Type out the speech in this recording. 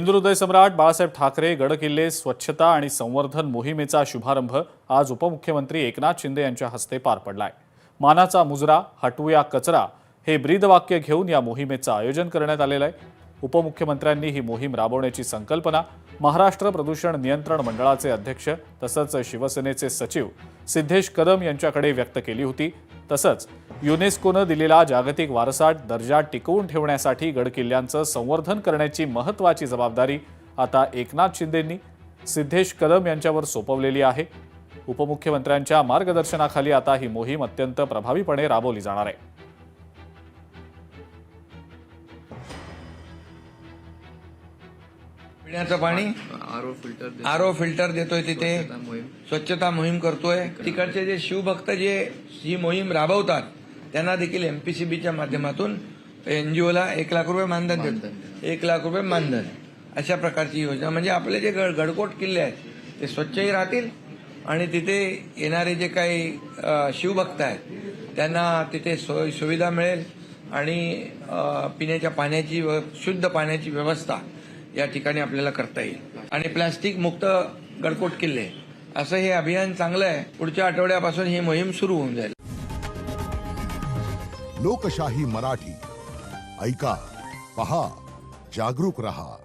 हिंदुहृदय सम्राट बाळासाहेब ठाकरे गडकिल्ले स्वच्छता आणि संवर्धन मोहिमेचा शुभारंभ आज उपमुख्यमंत्री एकनाथ शिंदे यांच्या हस्ते पार पडलाय. मानाचा मुजरा हटवूया कचरा हे ब्रीदवाक्य घेऊन या मोहिमेचं आयोजन करण्यात आलेलं आहे. उपमुख्यमंत्र्यांनी ही मोहीम राबवण्याची संकल्पना महाराष्ट्र प्रदूषण नियंत्रण मंडळाचे अध्यक्ष तसंच शिवसेनेचे सचिव सिद्धेश कदम यांच्याकडे व्यक्त केली होती. तसंच युनेस्कोनं दिलेला जागतिक वारसा दर्जा टिकवून ठेवण्यासाठी गडकिल्ल्यांचं संवर्धन करण्याची महत्त्वाची जबाबदारी आता एकनाथ शिंदेंनी सिद्धेश कदम यांच्यावर सोपवलेली आहे. उपमुख्यमंत्र्यांच्या मार्गदर्शनाखाली आता ही मोहीम अत्यंत प्रभावीपणे राबवली जाणार आहे. पिण्याचं पाणी? आरो फिल्टर आरो फिल्टर देतोय तिथे. स्वच्छता मोहीम. करतोय. तिकडचे जे शिवभक्त जे ही मोहीम राबवतात त्यांना देखील एमपीसीबीच्या माध्यमातून एनजीओला एक लाख रुपये मानधन देतो. एक लाख रुपये मानधन. अशा प्रकारची योजना. म्हणजे आपले जे गड गडकोट किल्ले आहेत ते स्वच्छही राहतील आणि तिथे येणारे जे काही शिवभक्त आहेत त्यांना तिथे सोय सुविधा मिळेल आणि पिण्याच्या पाण्याची शुद्ध पाण्याची व्यवस्था या ठिकाणी आपल्याला करता येईल. आणि प्लास्टिक मुक्त गडकोट किल्ले असं हे अभियान चांगलं आहे. पुढच्या आठवड्यापासून ही मोहीम सुरू होऊन जाईल. लोकशाही मराठी. ऐका पहा जागरूक रहा.